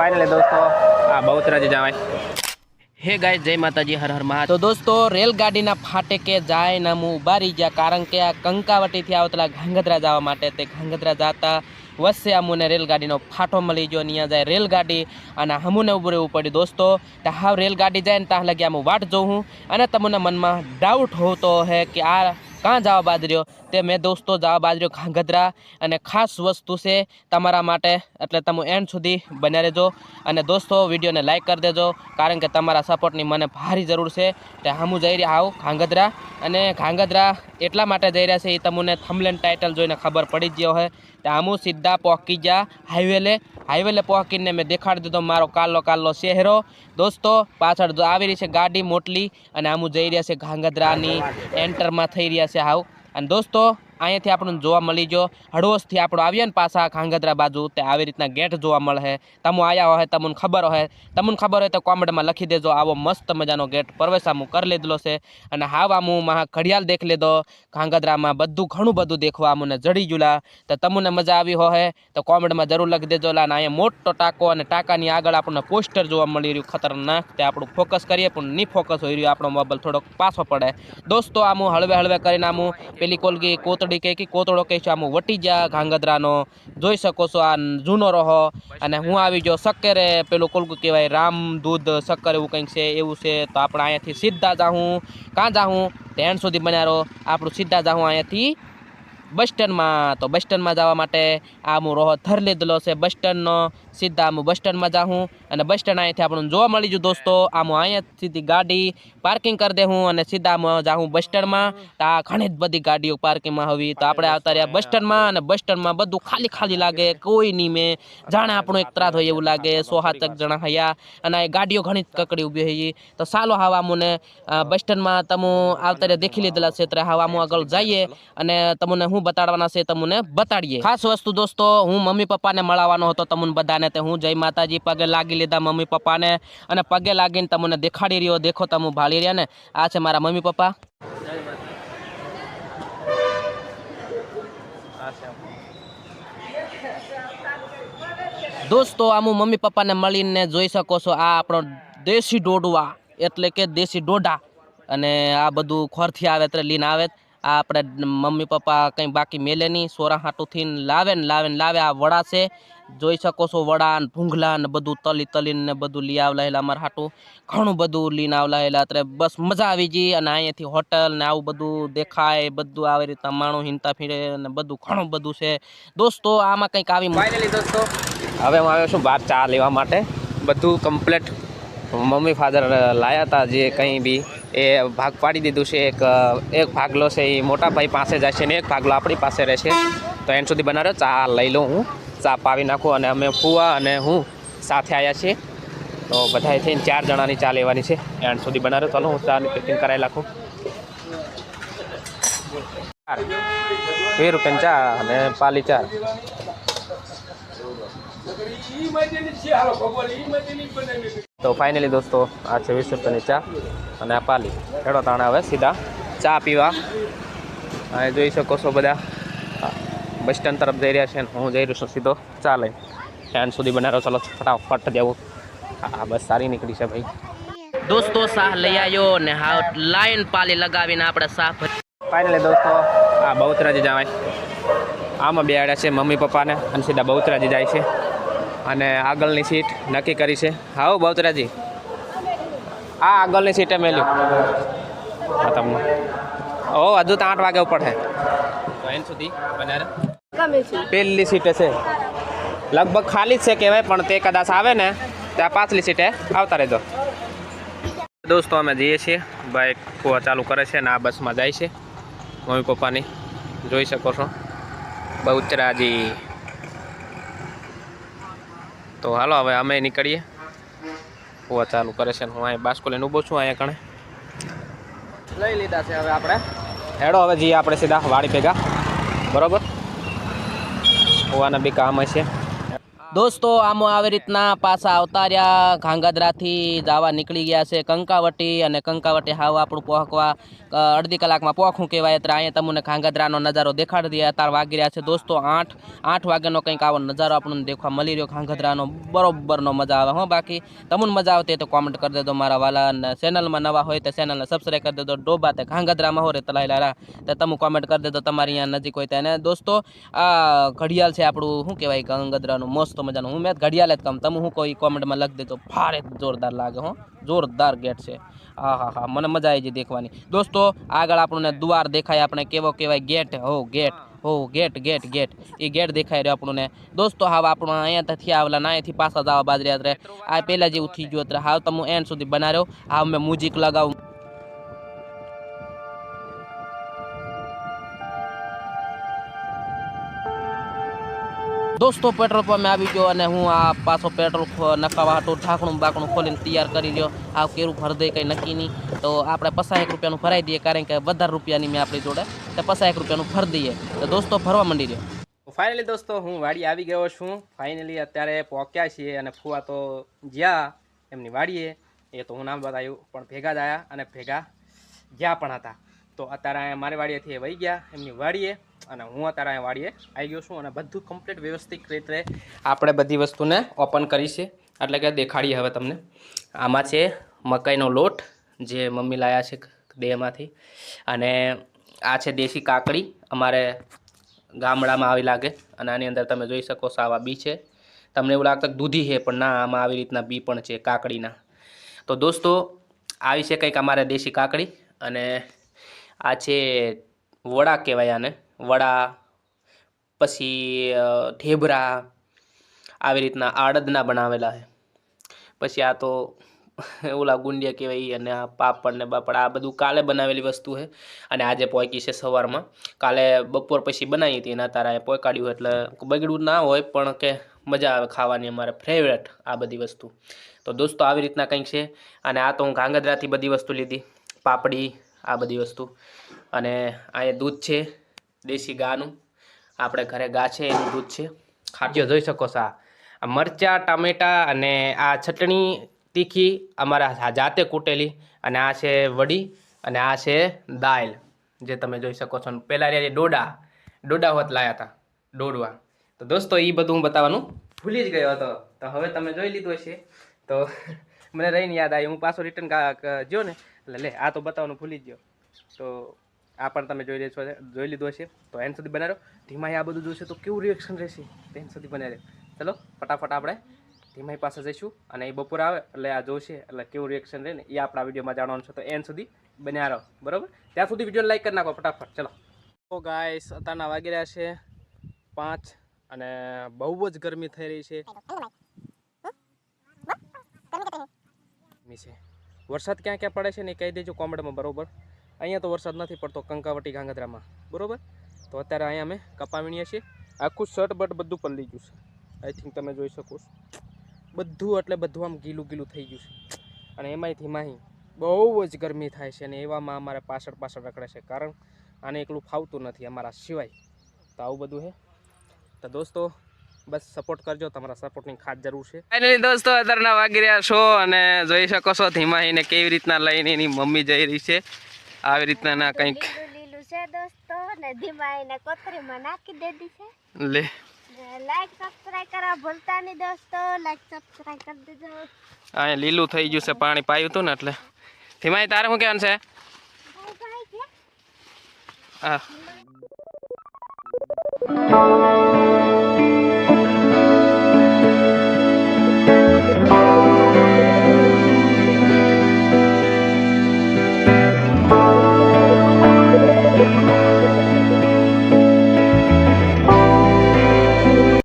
Finally દોસ્તો આ બહુચરાજી જવાય. હે ગાય જય માતાજી હર હર મહા તો દોસ્તો રેલગાડીના ફાટેકે જાય ને હું ઊભા રહી ગયા કારણ કે આ કંકાવટીથી આવતલા ઘાંગધ્રા જવા માટે તે ઘાંગધ્રા જતા વચ્ચે અમુને રેલગાડીનો ફાટો મળી ગયો અહીંયા જાય રેલગાડી અને હમુને ઉભું રહેવું પડ્યું. દોસ્તો તો હાવ રેલગાડી જાય ને ત્યાં લગી આમ વાટ જોઉં અને તમને મનમાં ડાઉટ હોતો હે કે આ કાં જવા રહ્યો તે મેં દોસ્તો જવા રહ્યો ઘાંગધ્રા અને ખાસ વસ્તુ છે તમારા માટે, એટલે તમે એન્ડ સુધી બન્યા રહેજો. અને દોસ્તો, વિડીયોને લાઇક કરી દેજો, કારણ કે તમારા સપોર્ટની મને ભારી જરૂર છે. તે હું જઈ રહ્યા આવું ઘાંગધ્રા અને ઘાંગધ્રા એટલા માટે જઈ રહ્યા છે એ તમને થમલેન ટાઇટલ જોઈને ખબર પડી જ ગયો હોય આમું સીધા પહોંચી ગયા હાઈવેલે હાઈવેલે પહોંચીને મેં દેખાડી દીધો મારો કાલો કાલો શહેરો. દોસ્તો, પાછળ જો આવી રહી છે ગાડી મોટલી અને આમું જઈ રહ્યા છે ઘાંગધ્રાની, એન્ટરમાં થઈ રહ્યા છે હાવ. અને દોસ્તો અહીંયાથી આપણને જોવા મળી જો હળવોશથી આપણો આવીએ ને પાછા ખાંગધરા બાજુ, તે આવી રીતના ગેટ જોવા મળે. તમે આવ્યા હોય, તમને ખબર હોય. તમને ખબર હોય તો કોમેન્ટમાં લખી દેજો, આવો મસ્ત મજાનો ગેટ પ્રવેશામું કરી લીધેલો છે. અને હાવ આમું મહા ઘડિયાળ દેખ લીધો. ખાંગધરામાં બધું ઘણું બધું દેખવા અમને જડી જુલા તો તમને મજા આવી હોય તો કોમેન્ટમાં જરૂર લખી દેજો. લા, અને અહીંયા મોટો ટાંકો અને ટાંકાની આગળ આપણને પોસ્ટર જોવા મળી રહ્યું, ખતરનાક. તે આપણું ફોકસ કરીએ, પણ નહીં ફોકસ હોઈ રહ્યું, આપણો મોબાઈલ થોડોક પાછો પડે. દોસ્તો, આમું હળવે હળવે કરીને આમું પેલી કોલગી કોતડી કે કે કોતડો કહે છે આમ વટી જા ઘાંગધ્રાનો જોઈ શકો છો, આ જૂનો રહો. અને હું આવી જો શક્કરે પેલું કોલકું કહેવાય, રામ દૂધ શક્કર એવું કંઈક છે, એવું છે, તો આપણે અહીંયાથી સીધા જાઉં કાં જાઉં ધ્યાન સુધી બન્યા રહો. આપણું સીધા જાઉં અહીંયાથી બસ સ્ટેન્ડમાં, તો બસ સ્ટેન્ડમાં જવા માટે આ હું રોહો થર લીધેલો છે બસ સ્ટેન્ડનો. સીધા હું બસ સ્ટેન્ડમાં જાઉં અને બસ સ્ટેન્ડ અહીંયાથી આપણને જોવા મળી ગયું દોસ્તો, આમ અહીંયા સીધી ગાડી પાર્કિંગ કરી દે હું અને સીધા હું જાઉં બસ સ્ટેન્ડમાં. તો આ ઘણી જ બધી ગાડીઓ પાર્કિંગમાં હોવી તો આપણે આવતા રહ્યા બસ સ્ટેન્ડમાં અને બસ સ્ટેન્ડમાં બધું ખાલી ખાલી લાગે, કોઈ નહીં મેં જાણે આપણું એક ત્રાસ હોય એવું લાગે. સો સાતક જણા હૈયા અને ગાડીઓ ઘણી જ કકડી ઊભી હોય તો સાલો હવા મને બસ સ્ટેન્ડમાં તમે આવતા રહ્યા દેખી લીધેલા છે. ત્યારે હાવા આગળ જઈએ અને તમને હું બતાડવાના છે તમને બતાડીએ. ખાસ વસ્તુ દોસ્તો, હું મમ્મી પપ્પાને મળવાનો હતો તમને બધાને તે હું જય માતાજી પગે લાગી લીધા મમ્મી પપ્પાને અને પગે લાગીને તમને દેખાડી રહ્યો, દેખો તમે ભાળી રહ્યા ને. આ છે મારા મમ્મી પપ્પા. દોસ્તો આમ મમ્મી પપ્પાને મળીને જોઈ શકો છો, આ આપણો દેશી ડોડવા એટલે કે દેશી ડોડા. અને આ બધું ખોરથી આવે એટલે લીન આવે. આ આપણે મમ્મી પપ્પા કંઈ બાકી મેલે નહીં. સોરા હાટુથી લાવે ને લાવે ને લાવે. આ વડા છે. જોઈ શકો છો વડા ને ભૂંગલા ને બધું તલી તલીને બધું લઈ આવલાયેલા અમારા હાટું. ઘણું બધું લઈને આવલાયેલા. અત્યારે બસ મજા આવી ગઈ અને અહીંયાથી હોટલ ને આવું બધું દેખાય, બધું આવી રીતના માણું હિંતા ફીરે ને બધું ઘણું બધું છે. દોસ્તો, આમાં કંઈક આવી ફાઇનલી દોસ્તો, હવે હું આવ્યો છું બહાર ચા લેવા માટે. બધું કમ્પ્લેટ મમ્મી ફાધર લાયા હતા જે કંઈ બી એ ભાગ પાડી દીધું છે. એક એક ભાગલો છે એ મોટા ભાઈ પાસે જશે ને એક ભાગલો આપણી પાસે રહેશે તો એન સુધી બનાવ્યો ચા લઈ લઉં હું. ચા પાવી નાખું અને અમે ફુવા અને હું સાથે આવ્યા છીએ. તો બધા થઈને ચાર જણાની ચા લેવાની છે. એન્ડ સુધી બનાવ્યો ચાલો હું ચાની પેકિંગ કરાવી નાખું. ચાર. બે રૂપિયાની ચા અને પાલી ચાર. તો ફાઇનલી દોસ્તો, આ છે વીસ રૂપિયાની ચા અને આ પાલી. હેડો તાણે હવે, સીધા ચા પીવા. અહીં જોઈ શકો છો બધા. બસ સ્ટેન્ડ તરફ જઈ રહ્યા છે અને હું જઈ રહ્યો છું સીધો ચા લઈ સુધી બનાવ્યો, ચાલો ફટાફટ જવું હા બસ સારી નીકળી છે ભાઈ. દોસ્તો શાહ લઈ આવ્યો ને હા લાઈન પાલી લગાવીને આપણે શાહ ફાઇનલી દોસ્તો, આ બહુચરાજી જવાય. આમાં બે આડ્યા છે મમ્મી પપ્પાને અને સીધા બહુચરાજી જાય છે. અને આગળની સીટ નક્કી કરી છે. હાઉ બહુતરાજી? આ આગળની સીટે મેલ્યું. હા તમને. ઓ હજુ તો આઠ વાગે ઉપર છે એન સુધી પેલી સીટે છે. લગભગ ખાલી જ છે કહેવાય પણ તે કદાચ આવે ને ત્યાં પાછલી સીટે આવતા રહેજો. દોસ્તો અમે જઈએ છીએ. બાઇક કુવા ચાલુ કરે છે અને આ બસમાં જાય છે. મમ્મી પપ્પાની. જોઈ શકો છો. બહુચરાજી તો હાલો હવે અમે નીકળીએ. કુવા ચાલુ કરે છે ને હું અહીંયા બાસ્કો લઈને ઊભો છું અહીંયા કણે. લઈ લીધા છે હવે આપણે. હેડો હવે જઈએ આપણે સીધા વાડી ભેગા. બરોબર? કુવાના બી કામ હશે. દોસ્તો, આમ આવી રીતના પાછા અવતાર્યા ઘાંગાદરાથી જવા નીકળી ગયા છે કંકાવટી અને કંકાવટી હાવ આપણું પહોંચવા અડધી કલાકમાં પહોંચવું કહેવાય. ત્યારે અહીંયા તમને ઘાંગાદરાનો નજારો દેખાડી દે અત્યારે વાગી રહ્યા છે દોસ્તો આઠ આઠ વાગ્યાનો કંઈક આવો નજારો આપણને દેખવા મળી રહ્યો. ઘાંગાદરાનો બરોબરનો મજા આવે. હો, બાકી તમને મજા આવતી તો કોમેન્ટ કરી દેજો મારા વાલા. અને ચેનલમાં નવા હોય તો ચેનલને સબસ્ક્રાઈબ કરી દેજો. ડોબા તે ઘાંગાદરામાં હોય તલાઈ લારા તો તમે કોમેન્ટ કરી દેજો તમારી અહીંયા નજીક હોય તો. અને દોસ્તો, આ ઘડિયાળ છે આપણું, શું કહેવાય ગંગદ્રાનું મસ્ત મજાનું. હું મેં ઘડિયાળ જ કમ તમે હું કોઈ કોમેન્ટમાં લખી દેજો ભારે જોરદાર લાગે હો. જોરદાર ગેટ છે. હા હા હા. મને મજા આવી જાય દેખવાની. દોસ્તો, આગળ આપણને દ્વાર દેખાય. આપણે કેવો કહેવાય? ગેટ. હો ગેટ. હો, ગેટ ગેટ ગેટ. એ ગેટ દેખાઈ રહ્યો આપણને. દોસ્તો, હાવ આપણું અહીંયાથી આવેલા ના અહીંથી પાછા જવા બાજરી અત્યારે આ પહેલાં જેવું થઈ ગયું અત્યારે. હાવ તમે એન્ડ સુધી બનાવ્યો હાવ મેં મ્યુઝિક લગાવું. દોસ્તો, પેટ્રોલ પંપ આવી ગયો અને હું આ પાછો પેટ્રોલ નખાવા હાટું ઢાંકણું બાકણું ખોલીને તૈયાર કરી લ્યો. આ કેરું ભરદે કંઈ નક્કી નહીં. તો આપણે પચાસ એક રૂપિયાનું ભરાઈ દઈએ, કારણ કે વધારે રૂપિયાની મેં આપણી જોડે. તો પચાસ એક રૂપિયાનું ભરી દઈએ. તો દોસ્તો, ભરવા માંડી રહ્યો ફાઇનલી દોસ્તો, હું વાડી આવી ગયો છું. ફાઇનલી અત્યારે પહોંચ્યા છીએ અને ફુવા તો જ્યાં એમની વાડીએ એ તો હું નામ બતાવ્યું, પણ ભેગા જ આવ્યા અને ભેગા જ્યાં પણ હતા. તો અત્યારે મારી વાડીએથી એ વહી ગયા એમની વાડીએ અને હું અત્યારે અહીંયા વાડીએ આવી ગયો છું અને બધું કમ્પ્લીટ વ્યવસ્થિત રીતે આપણે બધી વસ્તુને ઓપન કરી એટલે કે દેખાડીએ હવે તમને. આમાં છે મકાઈનો લોટ, જે મમ્મી લાયા છે દેહમાંથી. અને આ છે દેશી કાકડી, અમારે ગામડામાં આવી લાગે. અને આની અંદર તમે જોઈ શકો આવા બી છે. તમને એવું લાગતું દૂધી છે, પણ ના, આમાં આવી રીતના બી પણ છે કાકડીના. તો દોસ્તો, આવી છે કંઈક અમારે દેશી કાકડી. અને આ છે વડા કહેવાય આને. વડા, પછી ઢેબરા આવી રીતના આડદના બનાવેલા છે. પછી આ તો ઓલા ગુંડિયા કહેવાય અને આ પાપડ ને બાપડ, આ બધું કાલે બનાવેલી વસ્તુ છે. અને આજે પોઈકી છે સવારમાં. કાલે બપોર પછી બનાવી હતી, એના તારા પોકાડ્યું એટલે બગડ્યું ના હોય, પણ કે મજા આવે ખાવાની અમારે ફેવરેટ આ બધી વસ્તુ. તો દોસ્તો, આવી રીતના કંઈક છે. અને આ તો હું ગાંગધ્રાથી બધી વસ્તુ લીધી. પાપડી, આ બધી વસ્તુ. અને અહીંયા દૂધ છે. દેશી ગાનું. આપણે ઘરે ગા છે, એનું દૂધ છે. ખાદ્ય જોઈ શકો છો આ. મરચાં, ટામેટાં અને આ ચટણી તીખી અમારા જાતે કૂટેલી અને આ છે વડી અને આ છે દાળ જે તમે જોઈ શકો છો. પહેલાં રહ્યા ડોડા. ડોડા હોત લાયા હતા ડોડવા. તો દોસ્તો એ બધું હું બતાવવાનું ભૂલી જ ગયો હતો. તો હવે તમે જોઈ લીધું હશે. તો મને રહીને યાદ આવી હું પાછો રિટર્ન ગયો ને. એટલે લે, આ તો બતાવવાનું ભૂલી જ ગયો. તો આ પણ તમે જોઈ લેશો જોઈ લીધો હશે. તો એન સુધી બનાવ્યો. ધીમાઈ આ બધું જોશે તો કેવું રિએક્શન રહેશે? એન સુધી બનાવી ચલો ફટાફટ આપણે ધીમાઈ પાસે જઈશું અને એ બપોર આવે એટલે આ જોશે એટલે કેવું રિએક્શન રહે ને એ આપણા વિડીયોમાં જાણવાનું છે. તો એન સુધી બન્યા રહો બરોબર? ત્યાં સુધી વીડિયો લાઈક કરી નાખો ફટાફટ. ચલો. તો ગાઈસ અત્યારના વાગી રહ્યા છે પાંચ અને બહુ જ ગરમી થઈ રહી છે. છે. વરસાદ ક્યાં ક્યાં પડે છે ને કહી દેજો કોમેન્ટમાં બરોબર? અહીંયા તો વરસાદ નથી પડતો કંકાવટી ગાંગધ્રામાં બરાબર? તો અત્યારે અહીંયા અમે કપા વીણીએ છીએ. આખું શર્ટ બટ બધું પલળી ગયું છે. આઈ થિંક તમે જોઈ શકો છો. બધું એટલે બધું આમ ગીલું ગીલું થઈ ગયું છે. અને એમાંય ધીમાહી બહુ જ ગરમી થાય છે અને એવામાં અમારે પાછળ પાછળ રખડે છે. કારણ આને એકલું ફાવતું નથી અમારા સિવાય. તો આવું બધું છે તો દોસ્તો, બસ સપોર્ટ કરજો. તમારા સપોર્ટની ખાસ જરૂર છે. ફાઇનલી દોસ્તો, અત્યારના વાગી રહ્યા છો અને જોઈ શકો છો ધીમાહીને કેવી રીતના લઈને એની મમ્મી જઈ રહી છે. આવી રીતના ના કંઈક. લીલું છે દોસ્તો ને ધીમા એને કોતરીમાં નાખી દીધી છે. લે. લાઈક સબસ્ક્રાઇબ કરવા ભૂલતા નહીં દોસ્તો. લાઈક સબસ્ક્રાઇબ કરી દેજો. અહીંયા લીલું થઈ ગયું છે પાણી પાયું હતું ને એટલે. ધીમાઈ તારે શું કહેવાનું છે. હા.